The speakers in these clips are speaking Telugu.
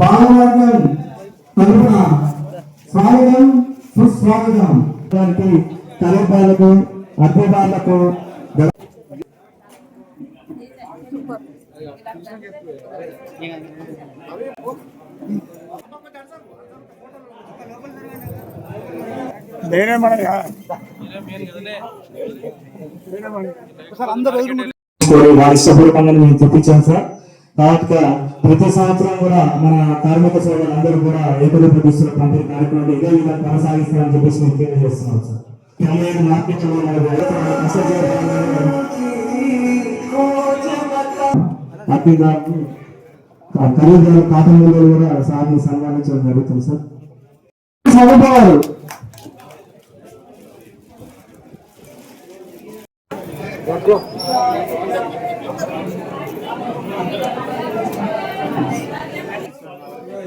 పాలవర్గం తరఫున స్వాగతం సుస్వాగతం. దానికి కలెక్టర్లకు అధికారులకు నేనే మన వారి ఇష్టపూర్వకంగా మేము తెప్పించాం సార్. కాబట్టి ప్రతి సంవత్సరం కూడా మన కార్మిక సోదరులందరూ కూడా ఏకరూప దుస్తుల పంపిణీ కార్యక్రమం ఇదే విధంగా కొనసాగిస్తారని చెప్పేసి మేము తెలియజేస్తున్నాం సార్. తెలంగాణ మార్కెట్లో ఖరీదారు కూడా సార్ని సన్మానించడం జరుగుతుంది సార్. చదువుకోవాలి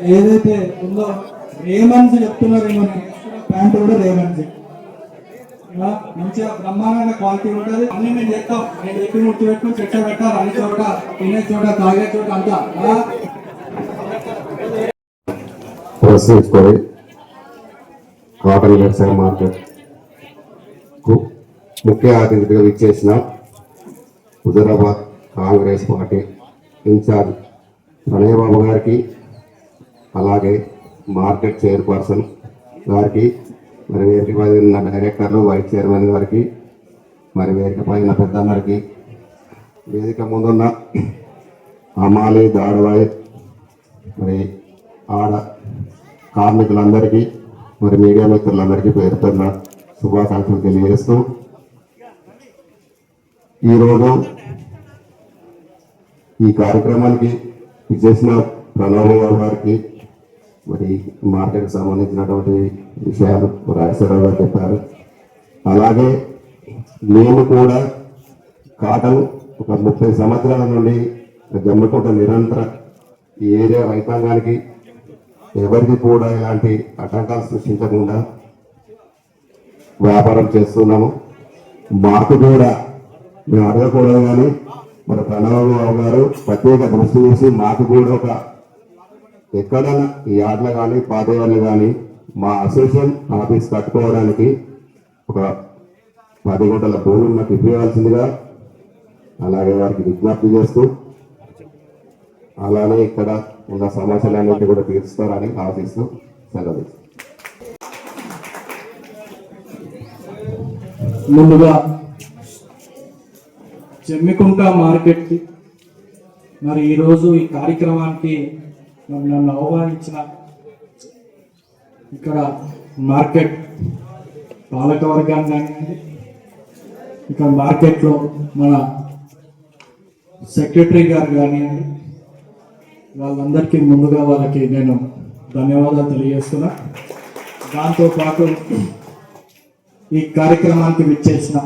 ఏదైతే ఉందో రేమన్స్ చెప్తున్నారేమో ప్యాంట్ కూడా రేమన్స్ మంచిగా బ్రహ్మాండమైన క్వాలిటీ ఉంటుంది. అన్ని మేము చెప్తాం. నేను చెప్పి ముట్టి పెట్టు చెట్ట పెట్ట అన్ని చోట తినే చోట తాగే చోట అంతా. ఆ? కాటన్ వ్యవసాయ మార్కెట్కు ముఖ్య అతిథిగా విచ్చేసిన Huzurabad Congress party in-charge Pranay Babu గారికి అలాగే మార్కెట్ చైర్పర్సన్ గారికి మరి వేదిక పైన ఉన్న డైరెక్టర్లు వైస్ చైర్మన్ గారికి మరి వేదిక పైన పెద్దన్నరికి వేదిక ముందున్న అమాలి దాడవాయి మరి ఆడ కార్మికులందరికీ మరి మీడియా మిత్రులందరికీ పేరుతున్న శుభాకాంక్షలు తెలియజేస్తూ ఈరోజు ఈ కార్యక్రమానికి ఇచ్చేసిన ప్రణవ్ గారికి మరి మార్కెట్కి సంబంధించినటువంటి విషయాలు రాజేశ్వరరావు గారు చెప్పారు. అలాగే నేను కూడా కాటన్ ఒక ముప్పై సంవత్సరాల నుండి జమ్మికుంట నిరంతర ఈ ఏరియా రైతాంగానికి ఎవరికి కూడా ఇలాంటి ఆటంకాలు సృష్టించకుండా వ్యాపారం చేస్తున్నాము. మాకు కూడా మేము అడగకూడదు కానీ మన ప్రణవ్ గారు ప్రత్యేక దృష్టి చేసి మాకు కూడా ఒక ఎక్కడైనా ఈ ఆటలు కానీ పాతేవాళ్ళు కానీ మా అసోసియేషన్ ఆఫీస్ కట్టుకోవడానికి ఒక పది గంటల భూమి మాకు ఇవ్వాల్సిందిగా అలాగే వారికి విజ్ఞప్తి చేస్తూ అలానే ఇక్కడ ఉన్న సమస్యలన్నింటినీ కూడా తీరుస్తారని ఆశిస్తూ సెలవు ముందుగా చెమ్మికుంట మార్కెట్కి మరి ఈరోజు ఈ కార్యక్రమానికి మరి నన్ను ఆహ్వానించిన ఇక్కడ మార్కెట్ పాలకవర్గాన్ని కానివ్వండి ఇక్కడ మార్కెట్లో మన సెక్రటరీ గారు కానివ్వండి వాళ్ళందరికీ ముందుగా వాళ్ళకి నేను ధన్యవాదాలు తెలియజేస్తున్నా. దాంతోపాటు ఈ కార్యక్రమానికి విచ్చేసిన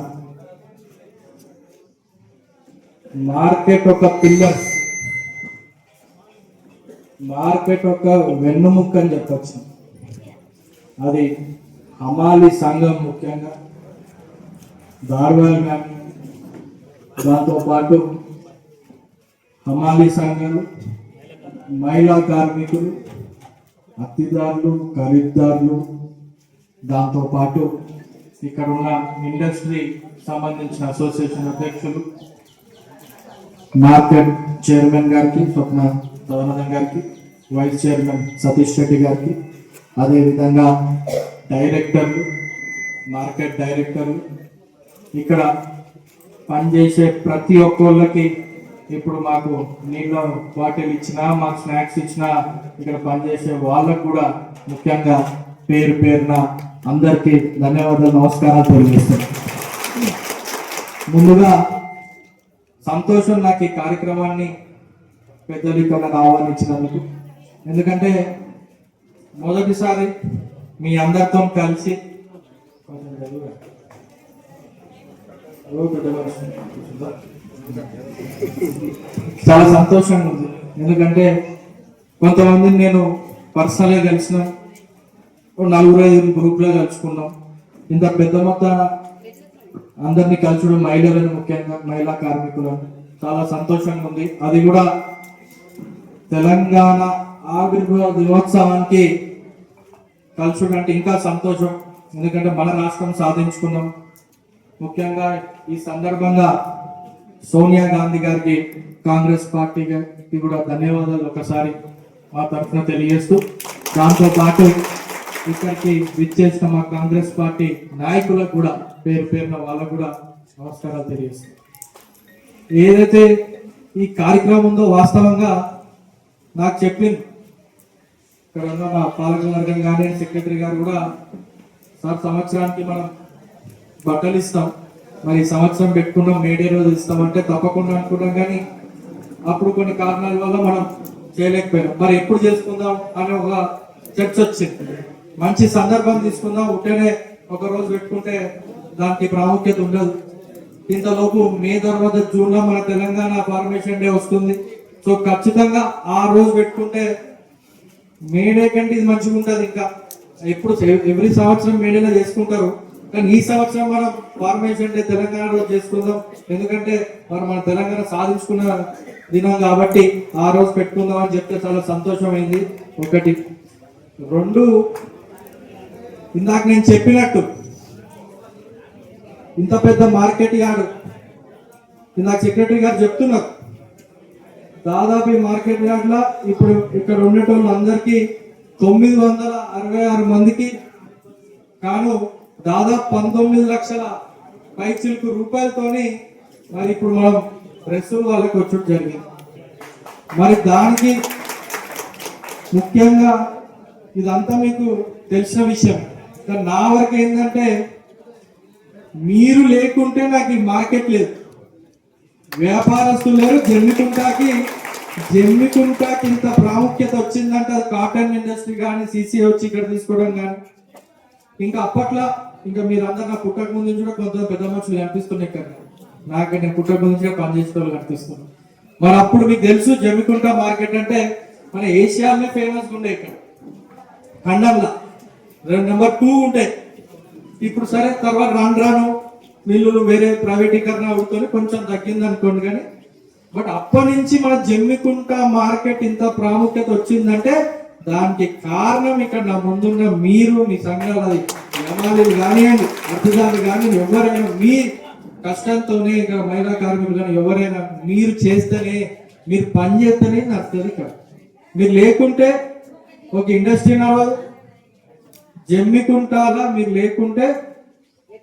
మార్కెట్ ఒక పిల్లర్ మార్కెట్ ఒక వెన్నుముక్క అని చెప్పచ్చు అది హమాలి సంఘం ముఖ్యంగా దార్వాల్ కానీ దాంతోపాటు హమాలి సంఘాలు మహిళా కార్మికులు అత్తిదారులు ఖరీదారులు దాంతోపాటు ఇక్కడ ఉన్న ఇండస్ట్రీ సంబంధించిన అసోసియేషన్ అధ్యక్షులు మార్కెట్ చైర్మన్ గారికి స్వప్న సదానందం గారికి వైస్ చైర్మన్ సతీష్ రెడ్డి గారికి అదేవిధంగా డైరెక్టర్లు మార్కెట్ డైరెక్టర్లు ఇక్కడ పనిచేసే ప్రతి ఒక్కళ్ళకి ఇప్పుడు మాకు నీళ్ళ బాటిల్ ఇచ్చినా మాకు స్నాక్స్ ఇచ్చినా ఇక్కడ పనిచేసే వాళ్ళకు కూడా ముఖ్యంగా పేరు పేరున అందరికీ ధన్యవాదాలు నమస్కారాలు తెలియజేస్తాను. ముందుగా సంతోషం నాకు ఈ కార్యక్రమాన్ని పెద్దలు ఇక్కడ ఆహ్వానించినందుకు. ఎందుకంటే మొదటిసారి మీ అందరితో కలిసి చాలా సంతోషంగా ఉంది. ఎందుకంటే కొంతమందిని నేను పర్సనల్గా కలిసిన నలుగురు ఐదు గ్రూప్లో కలుసుకున్నాం. ఇంత పెద్ద మొత్తాన అందరినీ కలిసి మహిళలను ముఖ్యంగా మహిళా కార్మికులను. చాలా సంతోషంగా ఉంది. అది కూడా తెలంగాణ ఆవిర్భావ దినోత్సవానికి కలుసుడు అంటే ఇంకా సంతోషం. ఎందుకంటే మన రాష్ట్రం సాధించుకున్నాం. ముఖ్యంగా ఈ సందర్భంగా సోనియా గాంధీ గారికి కాంగ్రెస్ పార్టీకి కూడా ధన్యవాదాలు ఒకసారి మా తరఫున తెలియజేస్తూ దాంతోపాటు ఇక్కడికి విచ్చేసిన మా కాంగ్రెస్ పార్టీ నాయకులకు కూడా పేరు పేరున వాళ్ళకు కూడా నమస్కారాలు తెలియజేస్తాం. ఏదైతే ఈ కార్యక్రమం ఉందో వాస్తవంగా నాకు చెప్పింది ఇక్కడ ఉన్న మా కానీ సెక్రటరీ గారు కూడా సార్ సంవత్సరానికి మనం బట్టలు ఇస్తాం. మరి సంవత్సరం పెట్టుకున్నాం మేడే రోజు ఇస్తామంటే తప్పకుండా అనుకున్నాం కానీ అప్పుడు కొన్ని కారణాల వల్ల మనం చేయలేకపోయాం మరి ఎప్పుడు చేసుకుందాం అనే ఒక చర్చ వచ్చింది. మంచి సందర్భం తీసుకుందాం ఉంటేనే ఒక రోజు పెట్టుకుంటే దానికి ప్రాముఖ్యత ఉండదు. ఇంతలోపు మే తర్వాత జూన్లో మన తెలంగాణ ఫార్మేషన్ డే వస్తుంది. సో ఖచ్చితంగా ఆ రోజు పెట్టుకుంటే మేడే కంటే ఇది మంచిగా ఉంటుంది ఇంకా. ఎప్పుడు ఎవ్రీ సంవత్సరం మేడేలో చేసుకుంటారు. కానీ ఈ సంవత్సరం మనం ఫార్మేషన్ డే తెలంగాణలో చేసుకుందాం. ఎందుకంటే మరి మన తెలంగాణ సాధించుకున్న దినం కాబట్టి ఆ రోజు పెట్టుకుందాం అని చెప్తే చాలా సంతోషమైంది. ఒకటి. రెండు. ఇందాక నేను చెప్పినట్టు ఇంత పెద్ద మార్కెట్ యార్డు ఇందాక సెక్రటరీ గారు చెప్తున్నారు. దాదాపు ఈ మార్కెట్ యార్డ్ ఇప్పుడు ఇక్కడ ఉండేటోళ్ళు అందరికీ తొమ్మిది వందల అరవై ఆరు మందికి కాను దాదాపు పంతొమ్మిది లక్షల పైచిలకు రూపాయలతోని మరి ఇప్పుడు మనం డ్రెస్సులు వాళ్ళకి వచ్చి జరిగింది. మరి దానికి ముఖ్యంగా ఇదంతా మీకు తెలిసిన విషయం. కానీ నా వరకు ఏంటంటే మీరు లేకుంటే నాకు ఈ మార్కెట్ లేదు. వ్యాపారస్తులు లేరు జమ్మికుంటాకి జమ్మికుంటాకి ఇంత ప్రాముఖ్యత వచ్చిందంట కాటన్ ఇండస్ట్రీ కానీ సీసీ వచ్చి ఇక్కడ తీసుకోవడం కానీ. ఇంకా అప్పట్లో ఇంకా మీరు అందరు నా పుట్టక ముందు కూడా కొంత పెద్ద మనుషులు కనిపిస్తున్నాయి కదా నాకు నేను పుట్టక ముందు నుంచి కూడా పనిచేసే వాళ్ళు మరి అప్పుడు మీకు తెలుసు జమ్మికుంట మార్కెట్ అంటే మన ఏషియాలోనే ఫేమస్ ఉండే ఇక్కడ. ఖండంలో. రెండు నెంబర్ టూ ఉంటాయి. ఇప్పుడు సరే తర్వాత రాను రాను మిల్లులు వేరే ప్రైవేటీకరణ అవుతుంది కొంచెం తగ్గింది అనుకోండి కానీ బట్ అప్పటి నుంచి మన జమ్మికుంట మార్కెట్ ఇంత ప్రాముఖ్యత వచ్చిందంటే దానికి కారణం ఇక్కడ నా ముందున్న మీరు మీ సంఘాలు అది కానివ్వండి అర్థదాలు కానీ ఎవరైనా మీ కష్టంతోనే ఇక మహిళా కార్మికులు కానీ ఎవరైనా మీరు చేస్తేనే మీరు పని చేస్తేనే నడుస్తుంది ఇక్కడ. మీరు లేకుంటే ఒక ఇండస్ట్రీ నడవదు. జమ్మికుంటాలా మీరు లేకుంటే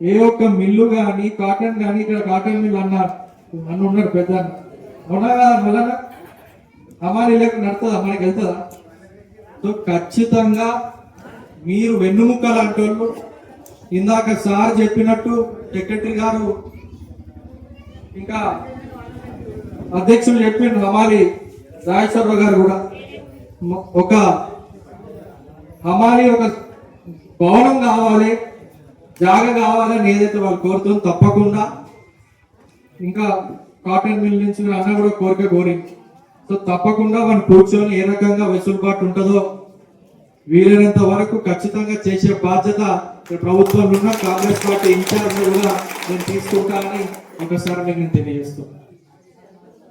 ఏ ఒక్క మిల్లు కానీ కాటన్ కానీ ఇక్కడ కాటన్ మిల్ అన్నారు నన్ను ఉన్నారు పెద్ద మొన్న మళ్ళా అమ్మాయి లేకుండా నడుతుందా మనకి వెళ్తుందా? సో ఖచ్చితంగా మీరు వెన్నుముక్కలు అంటోళ్ళు ఇందాక సార్ చెప్పినట్టు సెక్రటరీ గారు ఇంకా అధ్యక్షులు చెప్పిండ్రు హమాలి రాజేశ్వరరావు గారు కూడా. ఒక హమాలి ఒక భవనం కావాలి జాగ కావాలని ఏదైతే వాళ్ళు కోరుతుందో తప్పకుండా ఇంకా కాటన్ మిల్ నుంచి అన్న కూడా కోరిక కోరి. సో తప్పకుండా మనం కూర్చొని ఏ రకంగా వెసులుబాటు ఉంటుందో వీలైనంత వరకు ఖచ్చితంగా చేసే బాధ్యత ప్రభుత్వం ఉన్న కాంగ్రెస్ పార్టీ ఇన్ఛార్జ్ కూడా నేను తీసుకుంటానని ఒకసారి మీకు నేను తెలియజేస్తున్నాను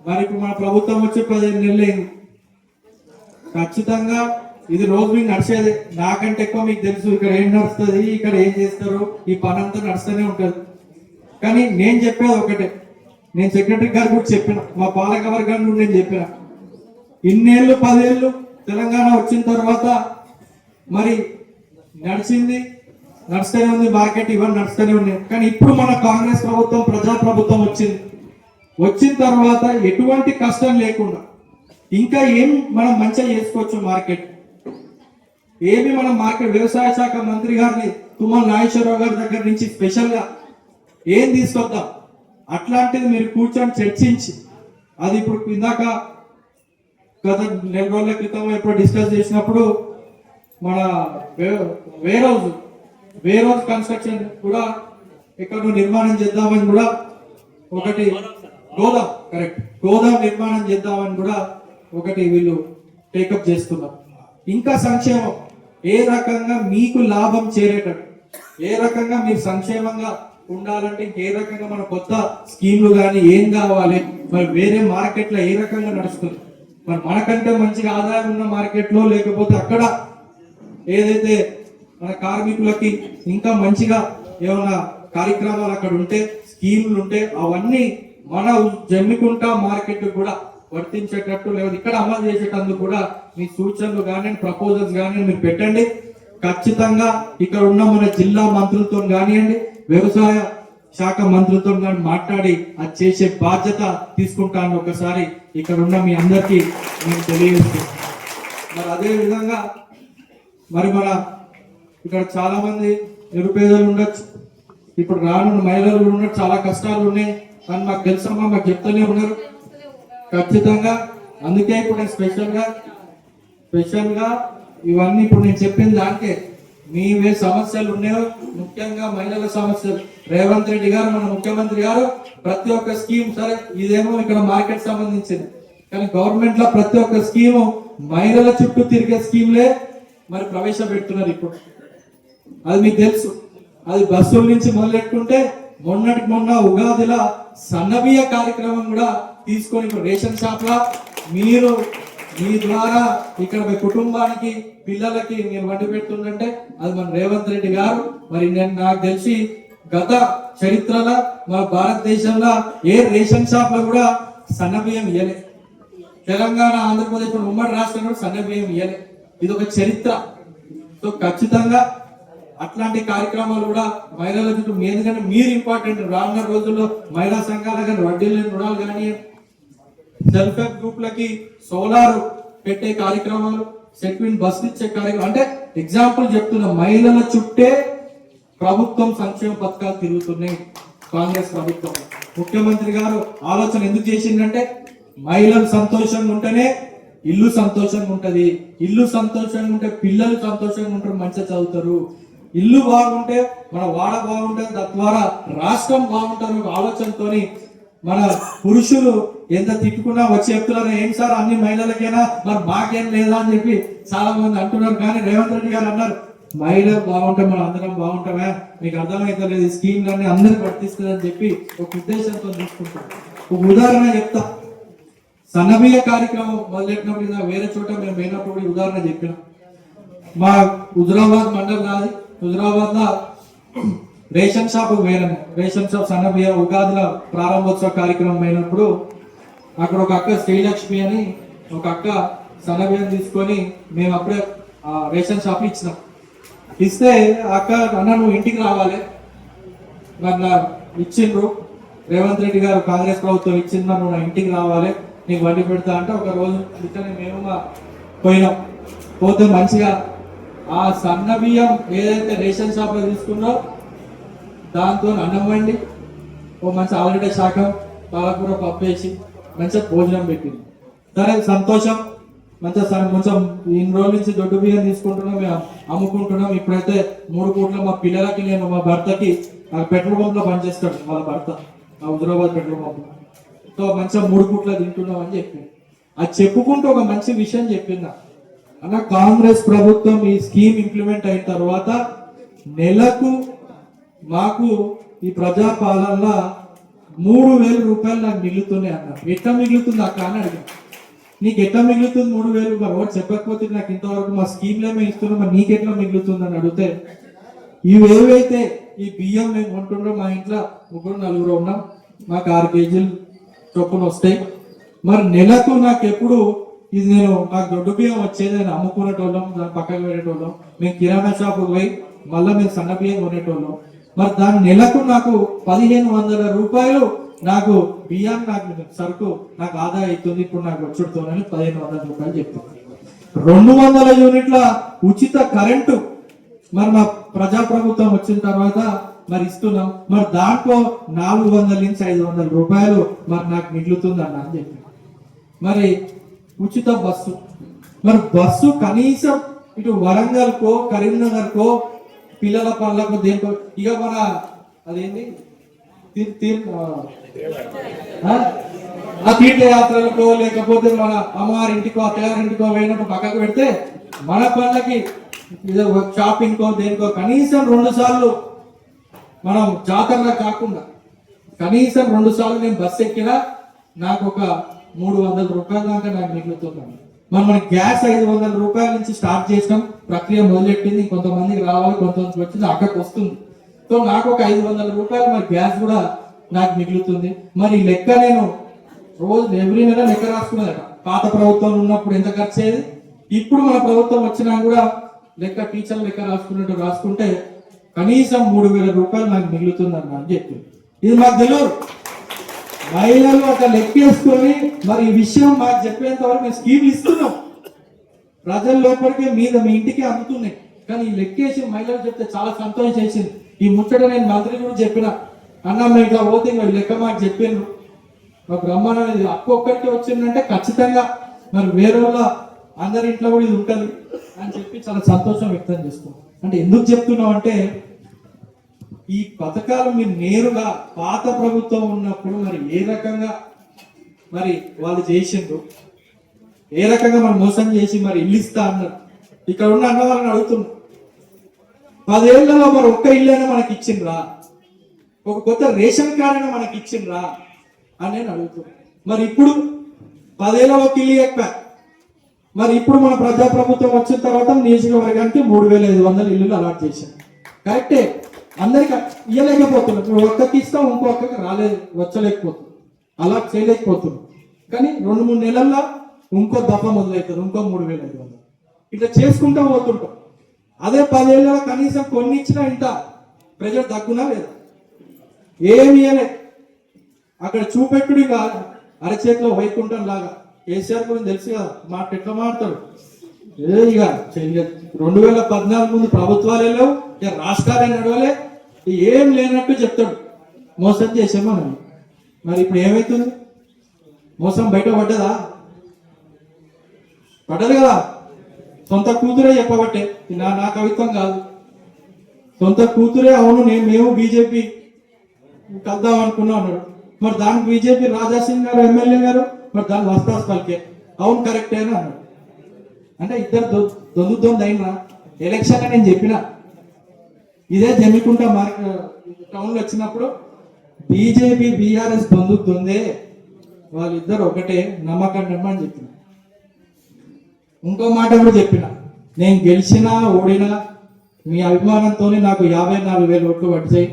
మరి ఇప్పుడు మన ప్రభుత్వం వచ్చి పదిహేను నెలలు ఖచ్చితంగా ఇది రోజు మీకు నడిచేది. నాకంటే ఎక్కువ మీకు తెలుసు ఇక్కడ ఏం నడుస్తుంది ఇక్కడ ఏం చేస్తారు ఈ పని అంతా నడుస్తూనే ఉంటుంది. కానీ నేను చెప్పేది ఒకటే. నేను సెక్రటరీ గారు కూడా చెప్పిన. మా పాలక వర్గాన్ని కూడా నేను చెప్పిన. ఇన్నేళ్ళు పదేళ్ళు తెలంగాణ వచ్చిన తర్వాత మరి నడిచింది నడుస్తూనే ఉంది మార్కెట్ ఇవన్నీ నడుస్తూనే ఉన్నాయి. కానీ ఇప్పుడు మన కాంగ్రెస్ ప్రభుత్వం ప్రజా ప్రభుత్వం వచ్చింది. వచ్చిన తర్వాత ఎటువంటి కష్టం లేకుండా ఇంకా ఏం మనం మంచిగా చేసుకోవచ్చు మార్కెట్? ఏమి మనం మార్కెట్ వ్యవసాయ శాఖ మంత్రి గారిని తుమ్మల నాగేశ్వరరావు గారి దగ్గర నుంచి స్పెషల్గా ఏం తీసుకొద్దాం? అట్లాంటిది మీరు కూర్చొని చర్చించి అది ఇప్పుడు ఇందాక గత నెల రోజుల క్రితం ఎప్పుడు డిస్కస్ చేసినప్పుడు మన వేరోజ్ వేరోజ్ కన్స్ట్రక్షన్ కూడా ఎక్కడో నిర్మాణం చేద్దామని కూడా ఒకటి గోదాం కరెక్ట్. గోదాం నిర్మాణం చేద్దామని కూడా ఒకటి వీళ్ళు టేకప్ చేస్తున్నారు. ఇంకా సంక్షేమం. ఏ రకంగా మీకు లాభం చేరేటట్టు ఏ రకంగా మీరు సంక్షేమంగా ఉండాలంటే ఏ రకంగా మన కొత్త స్కీమ్లు కానీ ఏం కావాలి మరి వేరే మార్కెట్లో ఏ రకంగా నడుస్తుంది? మరి మనకంటే మంచిగా ఆదాయం ఉన్న మార్కెట్లో లేకపోతే అక్కడ ఏదైతే మన కార్మికులకి ఇంకా మంచిగా ఏమైనా కార్యక్రమాలు అక్కడ ఉంటే స్కీములు ఉంటే అవన్నీ మన జమ్మికుంట మార్కెట్ కూడా వర్తించేటట్టు లేదు ఇక్కడ అమలు చేసేటందుకు కూడా మీ సూచనలు కానీ ప్రపోజల్స్ కానీ మీరు పెట్టండి. ఖచ్చితంగా ఇక్కడ ఉన్న మన జిల్లా మంత్రులతో కానివ్వండి వ్యవసాయ శాఖ మంత్రులతో కానీ మాట్లాడి అది చేసే బాధ్యత తీసుకుంటాను ఒకసారి ఇక్కడ ఉన్న మీ అందరికీ నేను తెలియజేస్తాను మరి అదే విధంగా మరి మన ఇక్కడ చాలా మంది నిరుపేదలు ఉండొచ్చు. ఇప్పుడు రానున్న మహిళలు ఉండొచ్చు. చాలా కష్టాలు ఉన్నాయి. కానీ మాకు తెలుసమ్మా మాకు చెప్తూనే ఉన్నారు. ఖచ్చితంగా. అందుకే ఇప్పుడు నేను స్పెషల్గా స్పెషల్గా ఇవన్నీ ఇప్పుడు నేను చెప్పిన దానికే మీవే సమస్యలు ఉన్నాయో ముఖ్యంగా మహిళల సమస్యలు. రేవంత్ రెడ్డి గారు మన ముఖ్యమంత్రి గారు ప్రతి ఒక్క స్కీమ్ సరే ఇదేమో ఇక్కడ మార్కెట్ సంబంధించింది. కానీ గవర్నమెంట్లో ప్రతి ఒక్క స్కీము మహిళల చుట్టూ తిరిగే స్కీమ్లే మరి ప్రవేశపెడుతున్నారు ఇప్పుడు. అది మీకు తెలుసు. అది బస్సుల నుంచి మొదలెట్టుకుంటే మొన్నటికి మొన్న ఉగాదిలా సన్నబియ్య కార్యక్రమం కూడా తీసుకొని ఇప్పుడు రేషన్ షాప్ లా మీరు మీ ద్వారా ఇక్కడ మీ కుటుంబానికి పిల్లలకి మీరు వండి పెడుతుందంటే అది మన రేవంత్ రెడ్డి గారు. మరి నేను నాకు తెలిసి గత చరిత్రలో మన భారతదేశంలో ఏ రేషన్ షాప్లో కూడా సన్నబియ్యం ఇయ్యలే. తెలంగాణ ఆంధ్రప్రదేశ్ ఉమ్మడి రాష్ట్రంలో సన్నబియ్యం ఇయ్యలే. ఇది ఒక చరిత్ర. సో ఖచ్చితంగా అట్లాంటి కార్యక్రమాలు కూడా మహిళల చుట్టూ ఎందుకంటే మీరు ఇంపార్టెంట్ రానున్న రోజుల్లో మహిళా సంఘాల కానీ వడ్డీ లేని రుణాలు కానీ సెల్ఫ్ హెల్ప్ గ్రూప్లకి సోలార్ పెట్టే కార్యక్రమాలు సెట్విన్ బస్ ఇచ్చే కార్యక్రమం అంటే ఎగ్జాంపుల్ చెప్తున్న మహిళల చుట్టే ప్రభుత్వం సంక్షేమ పథకాలు తిరుగుతున్నాయి కాంగ్రెస్ ప్రభుత్వం. ముఖ్యమంత్రి గారు ఆలోచన ఎందుకు చేసిందంటే మహిళలు సంతోషంగా ఉంటేనే ఇల్లు సంతోషంగా ఉంటది. ఇల్లు సంతోషంగా ఉంటే పిల్లలు సంతోషంగా ఉంటారు మంచిగా చదువుతారు. ఇల్లు బాగుంటే మన వాడ బాగుంటుంది తద్వారా రాష్ట్రం బాగుంటారు ఆలోచనతోని మన పురుషులు ఎంత తిట్టుకున్నా వచ్చి చెప్తున్నారు ఏం సార్ అన్ని మహిళలకైనా? మరి మాకేం లేదా అని చెప్పి చాలా మంది అంటున్నారు. కానీ రేవంత్ రెడ్డి గారు అన్నారు మహిళ బాగుంటే మనం అందరం బాగుంటామే. మీకు అర్థమైతే లేదు ఈ స్కీమ్ అన్ని అందరికి వర్తిస్తుంది చెప్పి ఒక ఉద్దేశంతో తీసుకుంటాం ఒక ఉదాహరణ చెప్తా. సన్నబియ్య కార్యక్రమం మొదలెట్టినప్పుడు ఇలా వేరే చోట మేము పోయినప్పుడు ఉదాహరణ చెప్పినాం. మా హుజరాబాద్ మండలం నాది. హుజరాబాద్లో రేషన్ షాప్ వేరే రేషన్ షాప్ సన్నబియ్య ఉగాదిలో ప్రారంభోత్సవ కార్యక్రమం అయినప్పుడు అక్కడ ఒక అక్క శ్రీలక్ష్మి అని ఒక అక్క సన్నబియ్యం తీసుకొని మేము అప్పుడే ఆ రేషన్ షాప్ ఇచ్చినాం. ఇస్తే అక్క అన్న నువ్వు ఇంటికి రావాలి. నన్ను ఇచ్చిండ్రు. రేవంత్ రెడ్డి గారు కాంగ్రెస్ ప్రభుత్వం ఇచ్చింది నువ్వు నా ఇంటికి రావాలి. నీకు వండి పెడతా అంటే ఒక రోజు ఇతనే మేము పోయినాం. పోతే మంచిగా ఆ సన్న బియ్యం ఏదైతే రేషన్ షాప్లో తీసుకున్నావు దాంతో అన్నం వండి ఓ మంచి ఆలుగడ్డ శాఖం పాలకూర పప్పు వేసి మంచిగా భోజనం పెట్టింది. సరే సంతోషం. మంచిగా కొంచెం ఇన్ని రోజుల నుంచి దొడ్డు బియ్యం తీసుకుంటున్నాం మేము అమ్ముకుంటున్నాం. ఇప్పుడైతే మూడు కోట్ల మా పిల్లలకి నేను మా భర్తకి పెట్రోల్ పంప్లో పనిచేస్తాడు వాళ్ళ భర్త మా హుజరాబాద్ పెట్రోల్ పంప్. సో మంచిగా మూడు కోట్ల తింటున్నాం అని చెప్పింది అది చెప్పుకుంటూ ఒక మంచి విషయం చెప్పింది? అన్న కాంగ్రెస్ ప్రభుత్వం ఈ స్కీమ్ ఇంప్లిమెంట్ అయిన తర్వాత నెలకు మాకు ఈ ప్రజా పాలనలో మూడు వేల రూపాయలు నాకు మిగులుతున్నాయి అన్న. ఎట్లా మిగులుతుంది అక్క అని అడిగాను నీకు ఎట్లా మిగులుతుంది మూడు వేలు మరి ఒకటి చెప్పకపోతే నాకు ఇంతవరకు మా స్కీమ్లేమే ఇస్తున్నాం మరి నీకెట్లా మిగులుతుంది అని అడిగితే ఇవేవైతే ఈ బియ్యం మేము కొంటున్నాం మా ఇంట్లో ముగ్గురు నలుగురు ఉన్నాం మాకు ఆరు కేజీలు చొప్పున వస్తాయి. మరి నెలకు నాకు ఎప్పుడు ఇది నేను నాకు దొడ్డు బియ్యం వచ్చేది నేను అమ్ముకునేటోళ్ళం దాని పక్కకు పెట్టేటోళ్ళం. మేము కిరాణా షాపుకి పోయి మళ్ళీ మేము సన్న బియ్యం కొనేటోళ్ళం. మరి దాని నెలకు నాకు పదిహేను వందల రూపాయలు నాకు బియ్యం నాకు సరుకు నాకు ఆదా అవుతుంది. ఇప్పుడు నాకు వచ్చుడుతోనని పదిహేను వందల రూపాయలు చెప్తున్నాను రెండు వందల యూనిట్ల ఉచిత కరెంటు మరి మా ప్రజాప్రభుత్వం వచ్చిన తర్వాత మరి ఇస్తున్నాం. మరి దాంట్లో నాలుగు వందల నుంచి ఐదు వందల రూపాయలు మరి నాకు మిగులుతుంది అన్న అని చెప్పి మరి ఉచిత బస్సు. మరి బస్సు కనీసం ఇటు వరంగల్కో కరీంనగర్కో పిల్లల పనులకు దేనికో ఇక మన అదేంటి ఆ, తీర్థయాత్రలకో లేకపోతే మన అమ్మవారి ఇంటికో అత్తగారి పోయినప్పుడు పక్కకు పెడితే మన పనులకి షాపింగ్కో దేనికో కనీసం రెండు సార్లు మనం జాతరలా కాకుండా కనీసం రెండు సార్లు నేను బస్సు ఎక్కినా నాకు ఒక మూడు వందల రూపాయల దాకా నాకు మిగులుతున్నాను మనం మన గ్యాస్ ఐదు వందల రూపాయల నుంచి స్టార్ట్ చేసినాం. ప్రక్రియ మొదలెట్టింది. కొంతమందికి రావాలి కొంతమందికి వచ్చింది అక్కడికి వస్తుంది. సో నాకు ఒక ఐదు వందల రూపాయలు మరి గ్యాస్ కూడా నాకు మిగులుతుంది. మరి లెక్క నేను రోజు ఎవ్రీ నెల లెక్క రాసుకున్నదట. పాత ప్రభుత్వం ఉన్నప్పుడు ఎంత ఖర్చు అయ్యేది? ఇప్పుడు మన ప్రభుత్వం వచ్చినా కూడా లెక్క టీచర్ లెక్క రాసుకున్నట్టు రాసుకుంటే కనీసం మూడు వేల రూపాయలు నాకు మిగులుతుందన్న అని చెప్పి ఇది మాకు తెలియదు. మహిళలు అట్లా లెక్కేసుకొని మరి ఈ విషయం మాకు చెప్పేంత వరకు మేము స్కీమ్లు ఇస్తున్నాం. ప్రజల లోపలికే మీద మీ ఇంటికి అందుతున్నాయి కానీ ఈ లెక్కేసి మహిళలు చెప్తే చాలా సంతోషం చేసింది. ఈ ముచ్చట నేను మంత్రి కూడా చెప్పిన. అన్న మేము ఇట్లా పోతే ఇంకా లెక్క మాకు చెప్పిండ్రు మా బ్రహ్మాండం అనేది అప్పు ఒక్కరికి వచ్చిందంటే ఖచ్చితంగా మరి వేరే వాళ్ళ అందరి ఇంట్లో కూడా ఇది ఉంటుంది అని చెప్పి చాలా సంతోషం వ్యక్తం చేస్తాం అంటే ఎందుకు చెప్తున్నాం అంటే ఈ పథకాలు మీరు నేరుగా పాత ప్రభుత్వం ఉన్నప్పుడు మరి ఏ రకంగా మరి వాళ్ళు చేసిండ్రు? ఏ రకంగా మనం మోసం చేసి మరి ఇల్లు ఇస్తా అన్నారు? ఇక్కడ ఉన్న అన్నవారిని అడుగుతున్నారు పదేళ్ళలో మరి ఒక్క ఇల్లైనా మనకి ఇచ్చిండ్రా? ఒక కొత్త రేషన్ కార్డు అయినా మనకి ఇచ్చిండ్రా? అని నేను అడుగుతున్నాను మరి ఇప్పుడు పదేళ్ళ ఒక ఇల్లు చెప్పా మరి ఇప్పుడు మన ప్రజాప్రభుత్వం వచ్చిన తర్వాత నియోజకవర్గానికి మూడు వేల ఐదు వందల ఇల్లులు అలాట్ చేశారు. కరెక్టే? అందరికి ఇవ్వలేకపోతున్నాం నువ్వు ఒక్కకి ఇస్తావు ఇంకో ఒక్కకి రాలేదు వచ్చలేకపోతుంది అలా చేయలేకపోతున్నాం. కానీ రెండు మూడు నెలల్లో ఇంకో దఫా మొదలవుతుంది ఇంకో మూడు వేల ఐదు వందలు. ఇట్లా చేసుకుంటా పోతుంటాం. అదే పదేళ్ళలో కనీసం కొన్ని ఇచ్చినా ఇంత ప్రజలు తగ్గునా లేదా? ఏమి ఇవ్వలే అక్కడ చూపెట్టుడు కాదు అరచేతిలో వైకుంఠం లాగా. కేసీఆర్ గురించి తెలుసు కదా మాట ఎట్లా మాట్లాడు ఏ ఇక రెండు వేల పద్నాలుగు ముందు ప్రభుత్వాలు వెళ్ళావు ఇక రాష్ట్రాలే నడవలే. ఏం లేనట్టు చెప్తాడు. మోసం చేసామా మనం మరి ఇప్పుడు ఏమవుతుంది మోసం బయట పడ్డదా? పడ్డదు కదా. సొంత కూతురే చెప్పబట్టే. ఇది నా నా కవిత్వం కాదు. సొంత కూతురే అవును నేను మేము బీజేపీ కలుద్దాం అనుకున్నాం అన్నాడు. మరి దానికి బీజేపీ రాజాసింగ్ గారు ఎమ్మెల్యే గారు మరి దాని వస్తాస్ పలికే. అవును కరెక్టేనా అన్నాడు. అంటే ఇద్దరు దొందుతోంది అయినా ఎలక్షన్ అని నేను చెప్పిన. ఇదే జమ్మికుంట మార్క్ టౌన్లో వచ్చినప్పుడు బీజేపీ బీఆర్ఎస్ దొందు వాళ్ళిద్దరు ఒకటే నమ్మకం అని చెప్పిన. ఇంకో మాట కూడా చెప్పిన. నేను గెలిచినా ఓడినా మీ అభిమానంతో నాకు యాభై నాలుగు వేలు ఓట్లు పట్టించాయి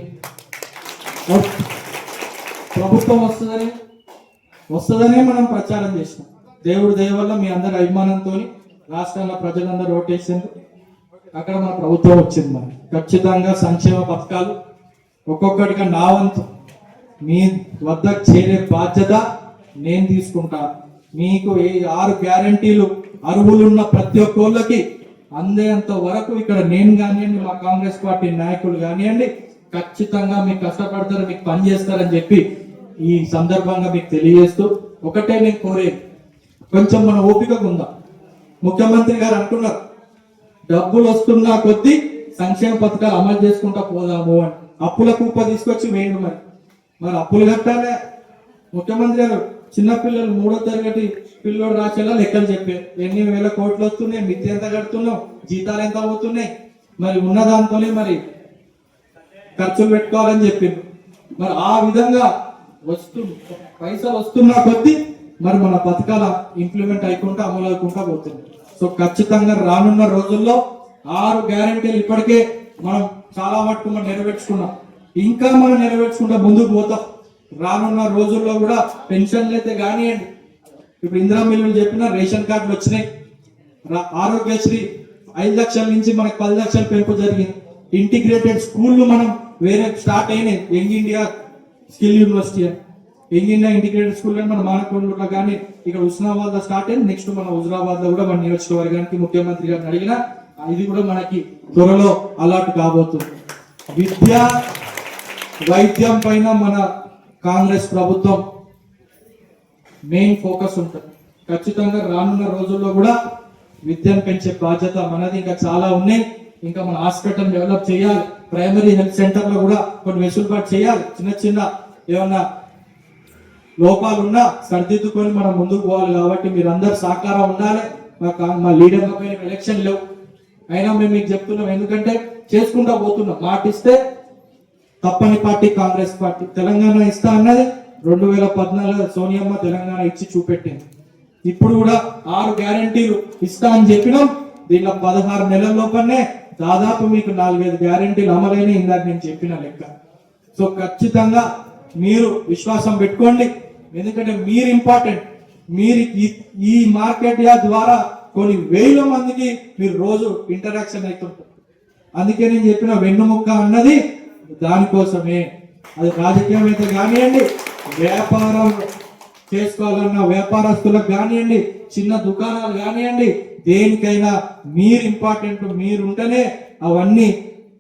ప్రభుత్వం వస్తుందని వస్తుందనే మనం ప్రచారం చేసినాం. దేవుడి దయ వల్ల మీ అందరి అభిమానంతో రాష్ట్రంలో ప్రజలందరూ ఓటేసిండ్రు. అక్కడ మన ప్రభుత్వం వచ్చింది మరి. ఖచ్చితంగా సంక్షేమ పథకాలు ఒక్కొక్కటిగా నా వంతు. మీ వద్ద చేరే బాధ్యత నేను తీసుకుంటా. మీకు ఈ ఆరు గ్యారంటీలు అర్హులున్న ప్రతి ఒక్కళ్ళకి అందేంత వరకు ఇక్కడ నేను కానివ్వండి మా కాంగ్రెస్ పార్టీ నాయకులు కానివ్వండి ఖచ్చితంగా మీకు కష్టపడతారు మీకు పని చేస్తారని చెప్పి ఈ సందర్భంగా మీకు తెలియజేస్తూ ఒకటే నేను కోరేది. కొంచెం మన ఓపికగా ఉందా. ముఖ్యమంత్రి గారు అంటున్నారు డబ్బులు వస్తున్నా కొద్దీ సంక్షేమ పథకాలు అమలు చేసుకుంటా పోదాము అని. అప్పుల కుప్ప తీసుకొచ్చి వేయండి మరి. మరి అప్పులు కట్టాలే. ముఖ్యమంత్రి గారు చిన్నపిల్లలు మూడో తరగతి పిల్లోడు రాసేలా లెక్కలు చెప్పారు ఎన్ని వేల కోట్లు వస్తున్నాయి మిత్తి ఎంత కడుతున్నావు జీతాలు ఎంత అవుతున్నాయి మరి ఉన్న దాంతోనే మరి ఖర్చులు పెట్టుకోవాలని చెప్పింది మరి ఆ విధంగా వస్తు పైసలు వస్తున్నా కొద్దీ మరి మన పథకాల ఇంప్లిమెంట్ అయ్యకుండా అమలు అవ్వకుండా పోతుంది సో ఖచ్చితంగా రానున్న రోజుల్లో ఆరు గ్యారెంటీలు ఇప్పటికే మనం చాలా మటుకు మనం నెరవేర్చుకున్నాం. ఇంకా మనం నెరవేర్చుకుంటా ముందుకు పోతాం. రానున్న రోజుల్లో కూడా పెన్షన్లు అయితే కానివ్వండి. ఇప్పుడు ఇందిరా మిల్లులు చెప్పిన రేషన్ కార్డులు వచ్చినాయి. ఆరోగ్యశ్రీ ఐదు లక్షల నుంచి మనకు పది లక్షల పెంపు జరిగింది. ఇంటిగ్రేటెడ్ స్కూళ్ళు మనం వేరే స్టార్ట్ అయినాయి. Young India skill university young India integrated school అని మన మానకొండలో కానీ ఇక్కడ హుస్నాబాద్లో స్టార్ట్ అయింది. నెక్స్ట్ మన హుజరాబాద్లో కూడా మన నియోజకవర్గానికి ముఖ్యమంత్రి గారిని అడిగిన ఇది కూడా మనకి త్వరలో అలాట్ కాబోతుంది. విద్య వైద్యం పైన మన కాంగ్రెస్ ప్రభుత్వం మెయిన్ ఫోకస్ ఉంటుంది. ఖచ్చితంగా రానున్న రోజుల్లో కూడా విద్యను పెంచే బాధ్యత మనది. ఇంకా చాలా ఉన్నాయి. ఇంకా మన హాస్పిటల్ డెవలప్ చేయాలి. ప్రైమరీ హెల్త్ సెంటర్లో కూడా కొన్ని వెసులుబాటు చేయాలి. చిన్న చిన్న ఏమన్నా లోపాలు ఉన్నా సరిదిద్దుకొని మనం ముందుకు పోవాలి కాబట్టి మీరందరూ సహకారం ఉండాలి. మా మా లీడర్ల పైన ఎలక్షన్ లేవు. అయినా మేము మీకు చెప్తున్నాం ఎందుకంటే చేసుకుంటా పోతున్నాం. మాట ఇస్తే తప్పని పార్టీ కాంగ్రెస్ పార్టీ. తెలంగాణ ఇస్తా అన్నది రెండు వేల పద్నాలుగు సోనియమ్మ తెలంగాణ ఇచ్చి చూపెట్టింది. ఇప్పుడు కూడా ఆరు గ్యారంటీలు ఇస్తా అని చెప్పినాం. దీనిలో పదహారు నెలల లోపలనే దాదాపు మీకు నాలుగైదు గ్యారంటీలు అమలైన ఇందాక నేను చెప్పిన లెక్క. సో ఖచ్చితంగా మీరు విశ్వాసం పెట్టుకోండి. ఎందుకంటే మీరు ఇంపార్టెంట్ మీరు ఈ- ఈ మార్కెట్ ద్వారా కొన్ని వేల మందికి మీరు రోజు ఇంటరాక్షన్ అవుతుంటారు అందుకే నేను చెప్పిన వెన్నుముక్క అన్నది దానికోసమే. అది రాజకీయం అయితే కానివ్వండి వ్యాపారం చేసుకోవాలన్న వ్యాపారస్తులకు కానివ్వండి చిన్న దుకాణాలు కానివ్వండి దేనికైనా మీరు ఇంపార్టెంట్ మీరు ఉంటేనే అవన్నీ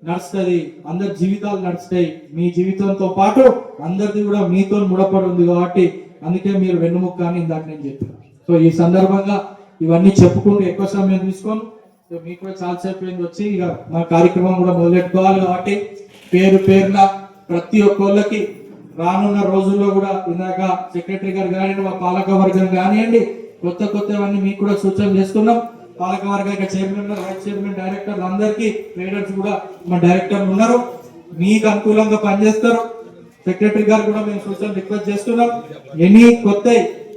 నడుస్తుంది అందరి జీవితాలు నడుస్తాయి. మీ జీవితంతో పాటు అందరిది కూడా మీతో ముడపడి ఉంది కాబట్టి అందుకే మీరు వెన్నుముక్క అని ఇందాక నేను చెప్పాను. సో ఈ సందర్భంగా ఇవన్నీ చెప్పుకుంటూ ఎక్కువ సమయం తీసుకోను. సో మీకు కూడా చాలాసేపు అయింది వచ్చి ఇక మా కార్యక్రమం కూడా మొదలెట్టుకోవాలి కాబట్టి పేరు పేరున ప్రతి ఒక్కళ్ళకి రానున్న రోజుల్లో కూడా ఇందాక సెక్రటరీ గారు కానివ్వండి మా పాలక వర్గం కానివ్వండి కొత్త కొత్తవన్నీ మీకు కూడా సూచనలు చేస్తున్నాం. పాలక వర్గ చైర్మన్ వైస్ చైర్మన్ డైరెక్టర్లు అందరికీ ట్రేడర్స్ కూడా మా డైరెక్టర్లు ఉన్నారు. మీకు అనుకూలంగా పనిచేస్తారు. సెక్రటరీ గారు కూడా మేము సూచనలు రిక్వెస్ట్ చేస్తున్నాం. ఎనీ కొత్త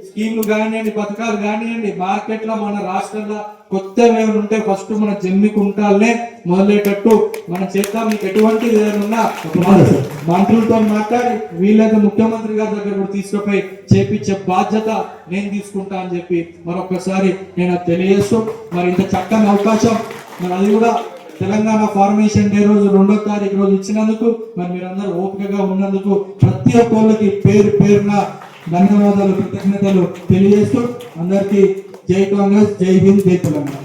స్కీమ్లు కానివ్వండి పథకాలు కానివ్వండి మార్కెట్లో మన రాష్ట్రంలో కొత్త ఏమైనా ఉంటే ఫస్ట్ మన జమ్మి కుంటాలనే మొదలయ్యేటట్టు మన చేద్దాం మీకు ఎటువంటి ఏదైనా మంత్రులతో మాట్లాడి వీళ్ళైతే ముఖ్యమంత్రి గారి దగ్గర కూడా తీసుకుపోయి చేపించే బాధ్యత నేను తీసుకుంటా అని చెప్పి మరొకసారి నేను తెలియజేస్తూ మరి ఇంత చక్కని అవకాశం మరి అది కూడా తెలంగాణ ఫార్మేషన్ డే రోజు రెండో తారీఖు రోజు ఇచ్చినందుకు మరి మీరందరూ ఓపికగా ఉన్నందుకు ప్రతి ఒక్కళ్ళకి పేరు పేరున ధన్యవాదాలు కృతజ్ఞతలు తెలియజేస్తూ అందరికీ జై కాంగ్రెస్ జై హింద్ జై తెలంగాణ.